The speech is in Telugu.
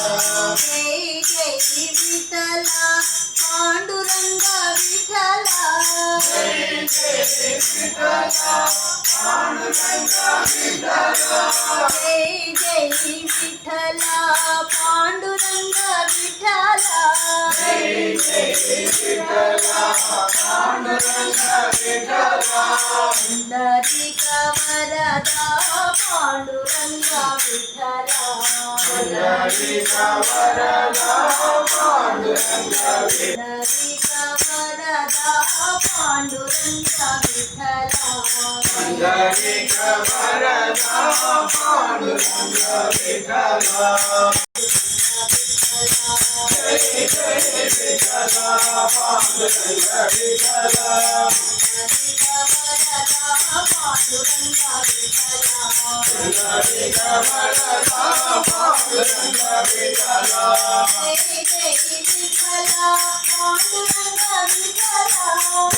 జై జై పాండురంగ విఠల జై జై. విఠల పాండురంగ విఠల పుండరీక వరద పాండురంగ విఠల పుండరీక వరద పాండురంగ విఠల पांडुरंगा विठला जनिक वरदा पांडुरंगा विठला जय जय विठला पांडुरंगा